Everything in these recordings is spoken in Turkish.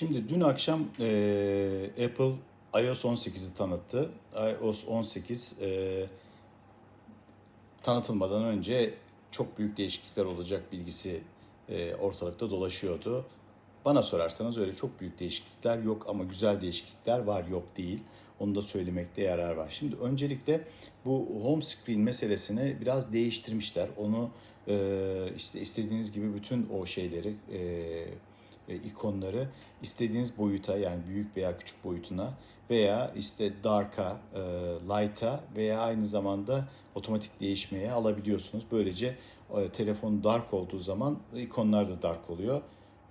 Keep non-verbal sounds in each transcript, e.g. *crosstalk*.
Şimdi dün akşam e, Apple iOS 18'i tanıttı. iOS 18 e, tanıtılmadan önce çok büyük değişiklikler olacak bilgisi e, ortalıkta dolaşıyordu. Bana sorarsanız öyle çok büyük değişiklikler yok ama güzel değişiklikler var yok değil. Onu da söylemekte yarar var. Şimdi öncelikle bu home screen meselesini biraz değiştirmişler. Onu e, işte istediğiniz gibi bütün o şeyleri e, ikonları istediğiniz boyuta yani büyük veya küçük boyutuna veya işte dark'a, e, light'a veya aynı zamanda otomatik değişmeye alabiliyorsunuz. Böylece e, telefon dark olduğu zaman ikonlar da dark oluyor.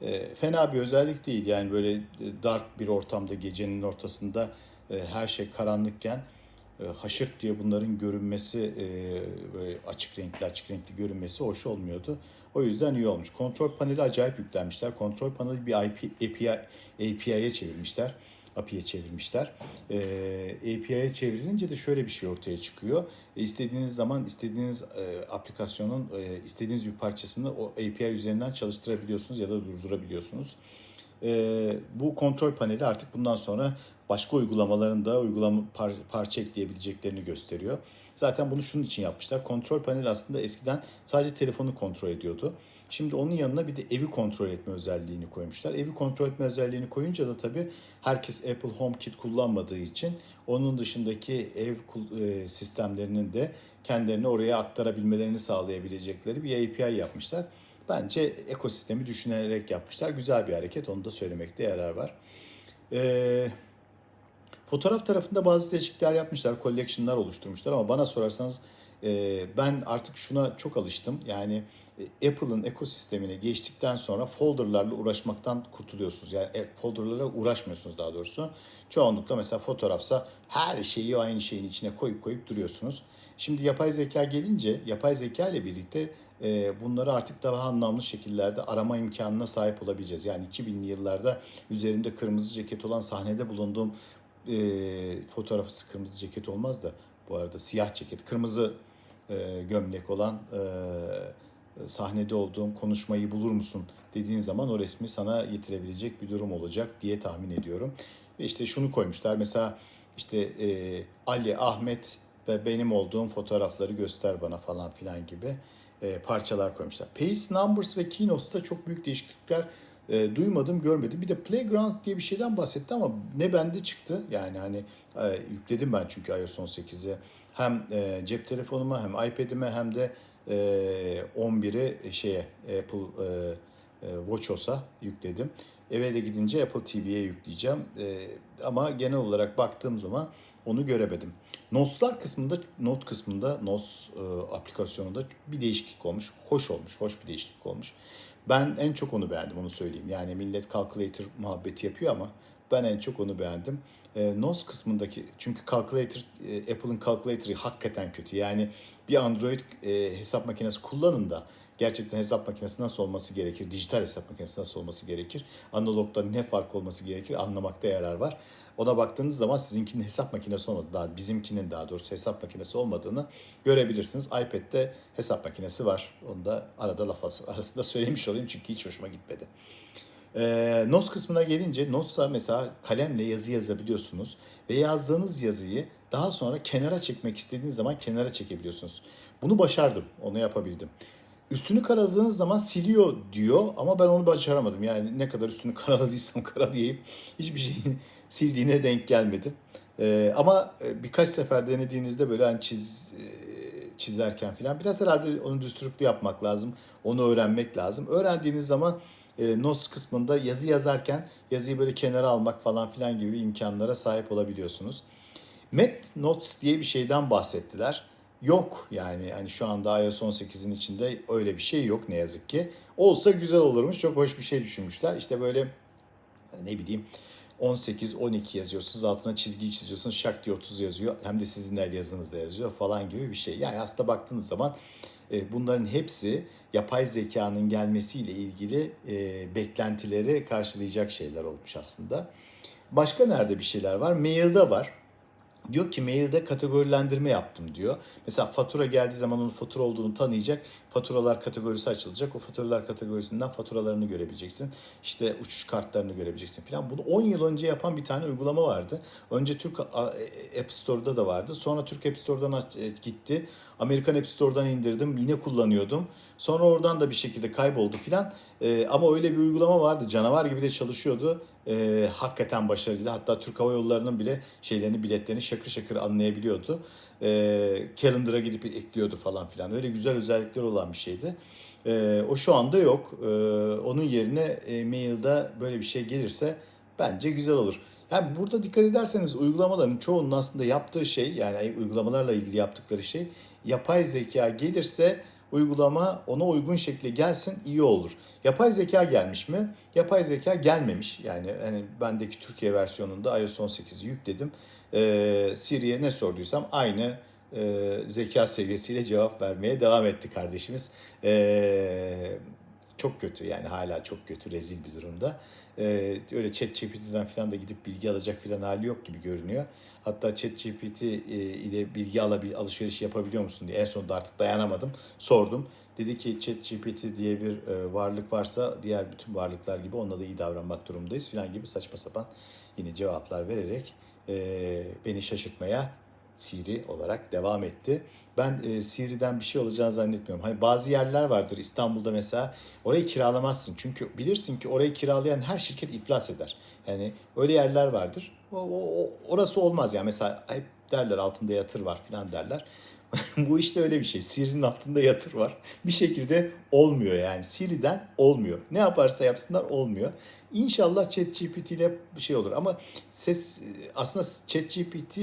E, fena bir özellik değil. Yani böyle e, dark bir ortamda gecenin ortasında e, her şey karanlıkken e, haşırt diye bunların görünmesi e, böyle açık renkli açık renkli görünmesi hoş olmuyordu. O yüzden iyi olmuş. Kontrol paneli acayip yüklenmişler. Kontrol paneli bir IP, API, API'ye çevirmişler. API'ye çevirmişler. E, API'ye çevrilince de şöyle bir şey ortaya çıkıyor. E, istediğiniz zaman istediğiniz e, aplikasyonun e, istediğiniz bir parçasını o API üzerinden çalıştırabiliyorsunuz ya da durdurabiliyorsunuz. E, bu kontrol paneli artık bundan sonra başka uygulamaların da uygulama par, parça ekleyebileceklerini gösteriyor. Zaten bunu şunun için yapmışlar. Kontrol paneli aslında eskiden sadece telefonu kontrol ediyordu. Şimdi onun yanına bir de evi kontrol etme özelliğini koymuşlar. Evi kontrol etme özelliğini koyunca da tabii herkes Apple HomeKit kullanmadığı için onun dışındaki ev e, sistemlerinin de kendilerini oraya aktarabilmelerini sağlayabilecekleri bir API yapmışlar. Bence ekosistemi düşünerek yapmışlar. Güzel bir hareket. Onu da söylemekte yarar var. Eee Fotoğraf tarafında bazı değişiklikler yapmışlar, collection'lar oluşturmuşlar ama bana sorarsanız e, ben artık şuna çok alıştım. Yani Apple'ın ekosistemine geçtikten sonra folderlarla uğraşmaktan kurtuluyorsunuz. Yani e, folderlarla uğraşmıyorsunuz daha doğrusu. Çoğunlukla mesela fotoğrafsa her şeyi aynı şeyin içine koyup koyup duruyorsunuz. Şimdi yapay zeka gelince yapay zeka ile birlikte e, bunları artık daha anlamlı şekillerde arama imkanına sahip olabileceğiz. Yani 2000'li yıllarda üzerinde kırmızı ceket olan sahnede bulunduğum e, fotoğrafı kırmızı ceket olmaz da bu arada siyah ceket, kırmızı e, gömlek olan e, sahnede olduğum konuşmayı bulur musun dediğin zaman o resmi sana getirebilecek bir durum olacak diye tahmin ediyorum. Ve işte şunu koymuşlar mesela işte e, Ali, Ahmet ve benim olduğum fotoğrafları göster bana falan filan gibi e, parçalar koymuşlar. Page Numbers ve Keynote'da çok büyük değişiklikler e, duymadım, görmedim. Bir de Playground diye bir şeyden bahsetti ama ne bende çıktı. Yani hani e, yükledim ben çünkü iOS 18'i. Hem e, cep telefonuma hem iPad'ime hem de e, 11'i şeye Apple e, e, WatchOS'a yükledim. Eve de gidince Apple TV'ye yükleyeceğim. E, ama genel olarak baktığım zaman onu göremedim. Notes'lar kısmında, not kısmında, Notes e, aplikasyonunda bir değişiklik olmuş. Hoş olmuş, hoş bir değişiklik olmuş. Ben en çok onu beğendim onu söyleyeyim. Yani millet calculator muhabbeti yapıyor ama ben en çok onu beğendim. E, Notes kısmındaki çünkü calculator e, Apple'ın calculator'ı hakikaten kötü. Yani bir Android e, hesap makinesi kullanın da gerçekten hesap makinesi nasıl olması gerekir, dijital hesap makinesi nasıl olması gerekir, analogda ne fark olması gerekir anlamakta yarar var. Ona baktığınız zaman sizinkinin hesap makinesi olmadı, daha bizimkinin daha doğrusu hesap makinesi olmadığını görebilirsiniz. iPad'de hesap makinesi var. Onu da arada laf arasında söylemiş olayım çünkü hiç hoşuma gitmedi. Ee, Notes kısmına gelince Notes'a mesela kalemle yazı yazabiliyorsunuz ve yazdığınız yazıyı daha sonra kenara çekmek istediğiniz zaman kenara çekebiliyorsunuz. Bunu başardım, onu yapabildim. Üstünü karaladığınız zaman siliyor diyor ama ben onu başaramadım. Yani ne kadar üstünü *laughs* karaladıysam karalayayım hiçbir şeyin *laughs* sildiğine denk gelmedim. Ee, ama e, birkaç sefer denediğinizde böyle hani çiz e, çizerken falan biraz herhalde onu düsturuplu yapmak lazım. Onu öğrenmek lazım. Öğrendiğiniz zaman e, notes kısmında yazı yazarken yazıyı böyle kenara almak falan filan gibi imkanlara sahip olabiliyorsunuz. Met Notes diye bir şeyden bahsettiler. Yok yani hani şu anda iOS 18'in içinde öyle bir şey yok ne yazık ki. Olsa güzel olurmuş. Çok hoş bir şey düşünmüşler. İşte böyle ne bileyim 18, 12 yazıyorsunuz. Altına çizgiyi çiziyorsunuz. Şak diye 30 yazıyor. Hem de sizin el yazınızda yazıyor falan gibi bir şey. Yani aslında baktığınız zaman e, bunların hepsi yapay zekanın gelmesiyle ilgili e, beklentileri karşılayacak şeyler olmuş aslında. Başka nerede bir şeyler var? Mail'da var. Diyor ki mailde kategorilendirme yaptım diyor. Mesela fatura geldiği zaman onun fatura olduğunu tanıyacak. Faturalar kategorisi açılacak. O faturalar kategorisinden faturalarını görebileceksin. İşte uçuş kartlarını görebileceksin falan. Bunu 10 yıl önce yapan bir tane uygulama vardı. Önce Türk e, App Store'da da vardı. Sonra Türk App Store'dan e, gitti. Amerikan App Store'dan indirdim. Yine kullanıyordum. Sonra oradan da bir şekilde kayboldu filan. Ee, ama öyle bir uygulama vardı. Canavar gibi de çalışıyordu. Ee, hakikaten başarılıydı. Hatta Türk Hava Yolları'nın bile şeylerini, biletlerini şakır şakır anlayabiliyordu. Ee, calendar'a gidip ekliyordu falan filan. Öyle güzel özellikler olan bir şeydi. Ee, o şu anda yok. Ee, onun yerine e, mailde böyle bir şey gelirse bence güzel olur. Yani burada dikkat ederseniz uygulamaların çoğunun aslında yaptığı şey yani uygulamalarla ilgili yaptıkları şey yapay zeka gelirse uygulama ona uygun şekilde gelsin iyi olur. Yapay zeka gelmiş mi? Yapay zeka gelmemiş. Yani hani bendeki Türkiye versiyonunda iOS 18'i yükledim. Ee, Siri'ye ne sorduysam aynı e, zeka seviyesiyle cevap vermeye devam etti kardeşimiz. Ee, çok kötü yani hala çok kötü rezil bir durumda. Ee, öyle ChatGPT'den falan da gidip bilgi alacak falan hali yok gibi görünüyor. Hatta ChatGPT e, ile bilgi alabil alışveriş yapabiliyor musun diye en sonunda artık dayanamadım. Sordum. Dedi ki ChatGPT diye bir e, varlık varsa diğer bütün varlıklar gibi onunla da iyi davranmak durumundayız falan gibi saçma sapan yine cevaplar vererek e, beni şaşırtmaya Siri olarak devam etti. Ben e, Siri'den bir şey olacağını zannetmiyorum. Hani bazı yerler vardır İstanbul'da mesela orayı kiralamazsın. Çünkü bilirsin ki orayı kiralayan her şirket iflas eder. Yani öyle yerler vardır. O, o- o- orası olmaz yani mesela hep derler altında yatır var falan derler. *laughs* Bu işte öyle bir şey. Siri'nin altında yatır var. Bir şekilde olmuyor yani. Siri'den olmuyor. Ne yaparsa yapsınlar olmuyor. İnşallah ChatGPT ile bir şey olur. Ama ses aslında ChatGPT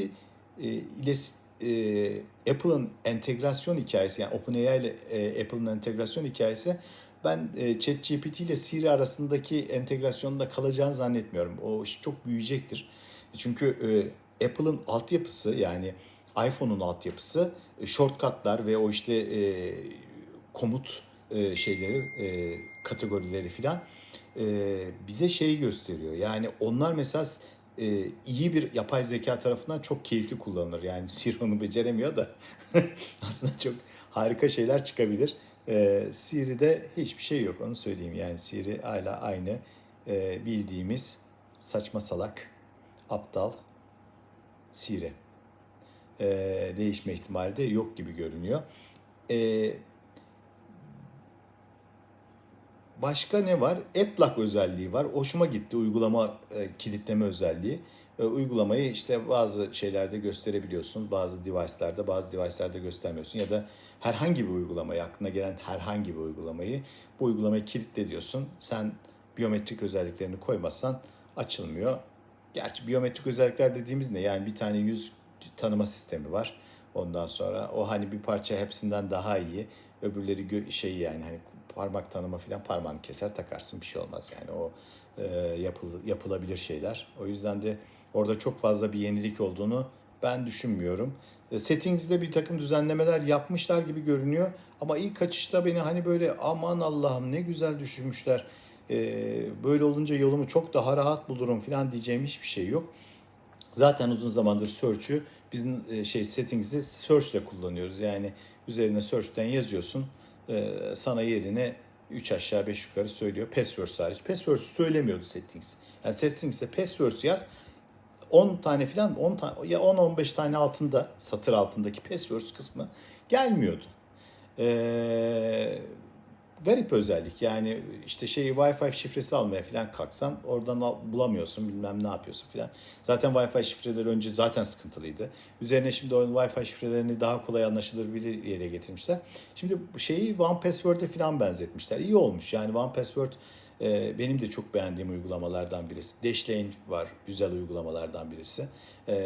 e, ile e, Apple'ın entegrasyon hikayesi yani OpenAI ile e, Apple'ın entegrasyon hikayesi ben e, ChatGPT ile Siri arasındaki entegrasyonda kalacağını zannetmiyorum. O iş çok büyüyecektir. Çünkü e, Apple'ın altyapısı yani iPhone'un altyapısı e, shortcutlar ve o işte e, komut e, şeyleri, e, kategorileri filan e, bize şeyi gösteriyor. Yani onlar mesela e, iyi bir yapay zeka tarafından çok keyifli kullanılır. Yani Siri onu beceremiyor da *laughs* aslında çok harika şeyler çıkabilir. E, Siri'de hiçbir şey yok onu söyleyeyim. Yani Siri hala aynı e, bildiğimiz saçma salak, aptal Siri. E, değişme ihtimali de yok gibi görünüyor. E, Başka ne var? AppLock özelliği var. Hoşuma gitti uygulama e, kilitleme özelliği. E, uygulamayı işte bazı şeylerde gösterebiliyorsun. Bazı device'larda, bazı device'larda göstermiyorsun. Ya da herhangi bir uygulamayı, aklına gelen herhangi bir uygulamayı bu uygulamayı kilitle diyorsun. Sen biyometrik özelliklerini koymazsan açılmıyor. Gerçi biyometrik özellikler dediğimiz ne? Yani bir tane yüz tanıma sistemi var. Ondan sonra o hani bir parça hepsinden daha iyi. Öbürleri şey yani hani parmak tanıma falan parmağını keser takarsın bir şey olmaz yani o e, yapıl- yapılabilir şeyler. O yüzden de orada çok fazla bir yenilik olduğunu ben düşünmüyorum. E, Settings'de bir takım düzenlemeler yapmışlar gibi görünüyor ama ilk açışta beni hani böyle aman Allah'ım ne güzel düşünmüşler. E, böyle olunca yolumu çok daha rahat bulurum falan diyeceğim hiçbir şey yok. Zaten uzun zamandır search'ü bizim e, şey settings'i search ile kullanıyoruz. Yani üzerine search'ten yazıyorsun. E, Sana yerine 3 aşağı 5 yukarı söylüyor. Passwords hariç. Passwords söylemiyordu settings. Yani settings'e passwords yaz. 10 tane falan 10 tane ya 10 15 tane altında satır altındaki passwords kısmı gelmiyordu. Ee, garip özellik yani işte şey Wi-Fi şifresi almaya falan kalksan oradan al- bulamıyorsun bilmem ne yapıyorsun falan. Zaten Wi-Fi şifreleri önce zaten sıkıntılıydı. Üzerine şimdi o Wi-Fi şifrelerini daha kolay anlaşılabilir yere getirmişler. Şimdi şeyi One Password'e falan benzetmişler. İyi olmuş yani One Password e, benim de çok beğendiğim uygulamalardan birisi. Dashlane var güzel uygulamalardan birisi. E,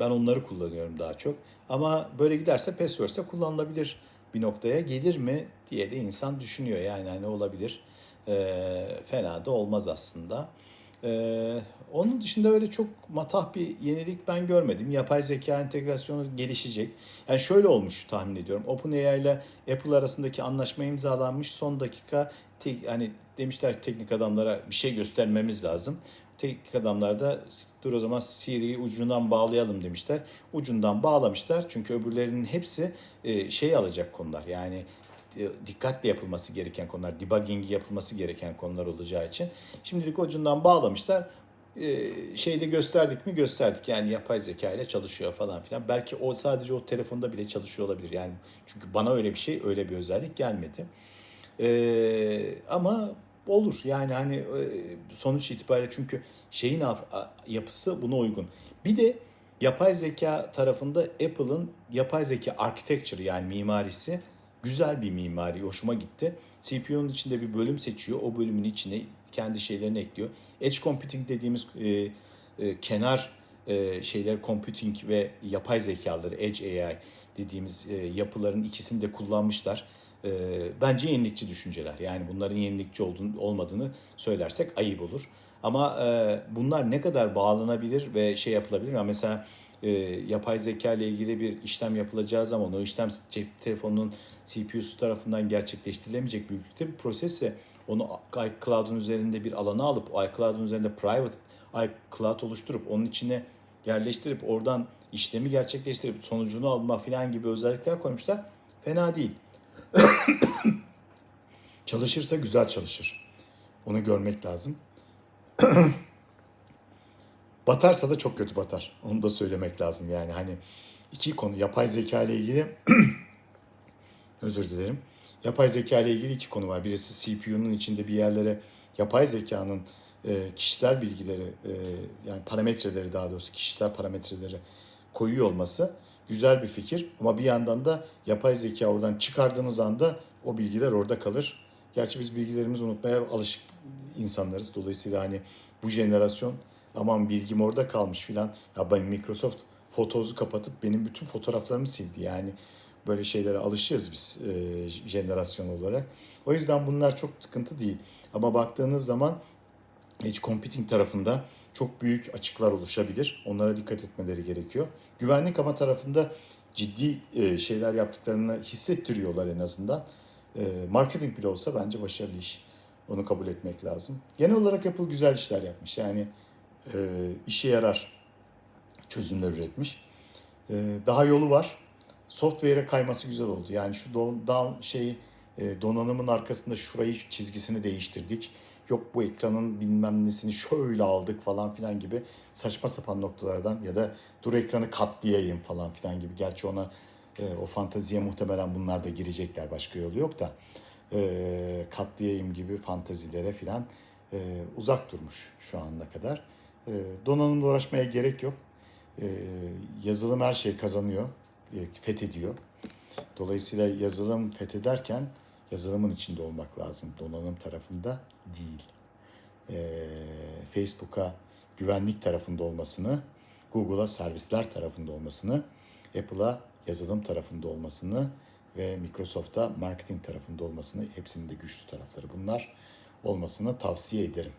ben onları kullanıyorum daha çok. Ama böyle giderse Passwords de kullanılabilir bir noktaya gelir mi diye de insan düşünüyor. Yani hani olabilir. E, fena da olmaz aslında. Ee, onun dışında öyle çok matah bir yenilik ben görmedim. Yapay zeka entegrasyonu gelişecek. Yani şöyle olmuş tahmin ediyorum. OpenAI ile Apple arasındaki anlaşma imzalanmış. Son dakika te- hani demişler teknik adamlara bir şey göstermemiz lazım. Teknik adamlar da dur o zaman Siri'yi ucundan bağlayalım demişler. Ucundan bağlamışlar. Çünkü öbürlerinin hepsi e, şey alacak konular. Yani e, dikkatle yapılması gereken konular, debugging yapılması gereken konular olacağı için şimdilik ucundan bağlamışlar. E, şeyde gösterdik mi gösterdik yani yapay zeka ile çalışıyor falan filan. Belki o sadece o telefonda bile çalışıyor olabilir yani çünkü bana öyle bir şey öyle bir özellik gelmedi. E, ama olur yani hani e, sonuç itibariyle çünkü şeyin yap- yapısı buna uygun. Bir de yapay zeka tarafında Apple'ın yapay zeka architecture yani mimarisi güzel bir mimari hoşuma gitti. CPU'nun içinde bir bölüm seçiyor. O bölümün içine kendi şeylerini ekliyor. Edge computing dediğimiz e, e, kenar e, şeyler computing ve yapay zekaları Edge AI dediğimiz e, yapıların ikisini de kullanmışlar. E, bence yenilikçi düşünceler. Yani bunların yenilikçi olduğunu, olmadığını söylersek ayıp olur. Ama e, bunlar ne kadar bağlanabilir ve şey yapılabilir? Yani mesela e, yapay zeka ile ilgili bir işlem yapılacağı zaman o işlem cep telefonunun CPU'su tarafından gerçekleştirilemeyecek büyüklükte bir prosesse onu iCloud'un üzerinde bir alana alıp iCloud'un üzerinde private iCloud oluşturup onun içine yerleştirip oradan işlemi gerçekleştirip sonucunu alma falan gibi özellikler koymuşlar. Fena değil. *coughs* Çalışırsa güzel çalışır. Onu görmek lazım. *coughs* Batarsa da çok kötü batar. Onu da söylemek lazım yani hani iki konu yapay zeka ile ilgili *coughs* özür dilerim. Yapay zeka ile ilgili iki konu var. Birisi CPU'nun içinde bir yerlere yapay zekanın e, kişisel bilgileri e, yani parametreleri daha doğrusu kişisel parametreleri koyuyor olması güzel bir fikir. Ama bir yandan da yapay zeka oradan çıkardığınız anda o bilgiler orada kalır. Gerçi biz bilgilerimizi unutmaya alışık insanlarız. Dolayısıyla hani bu jenerasyon aman bilgim orada kalmış filan. Ya ben Microsoft fotozu kapatıp benim bütün fotoğraflarımı sildi. Yani böyle şeylere alışığız biz e, jenerasyon olarak. O yüzden bunlar çok sıkıntı değil. Ama baktığınız zaman Edge Computing tarafında çok büyük açıklar oluşabilir. Onlara dikkat etmeleri gerekiyor. Güvenlik ama tarafında ciddi e, şeyler yaptıklarını hissettiriyorlar en azından. E, marketing bile olsa bence başarılı iş. Onu kabul etmek lazım. Genel olarak Apple güzel işler yapmış. Yani e, işe yarar çözümler üretmiş. Daha yolu var. Software'e kayması güzel oldu. Yani şu don, down şey donanımın arkasında şurayı çizgisini değiştirdik. Yok bu ekranın bilmem nesini şöyle aldık falan filan gibi saçma sapan noktalardan ya da dur ekranı katlayayım falan filan gibi. Gerçi ona e, o fanteziye muhtemelen bunlar da girecekler. Başka yolu yok da e, katlayayım gibi fantazilere filan e, uzak durmuş şu ana kadar. E, donanımla uğraşmaya gerek yok. E, yazılım her şeyi kazanıyor, e, fethediyor. Dolayısıyla yazılım fethederken yazılımın içinde olmak lazım. Donanım tarafında değil. E, Facebook'a güvenlik tarafında olmasını, Google'a servisler tarafında olmasını, Apple'a yazılım tarafında olmasını ve Microsoft'a marketing tarafında olmasını hepsinin de güçlü tarafları bunlar olmasını tavsiye ederim.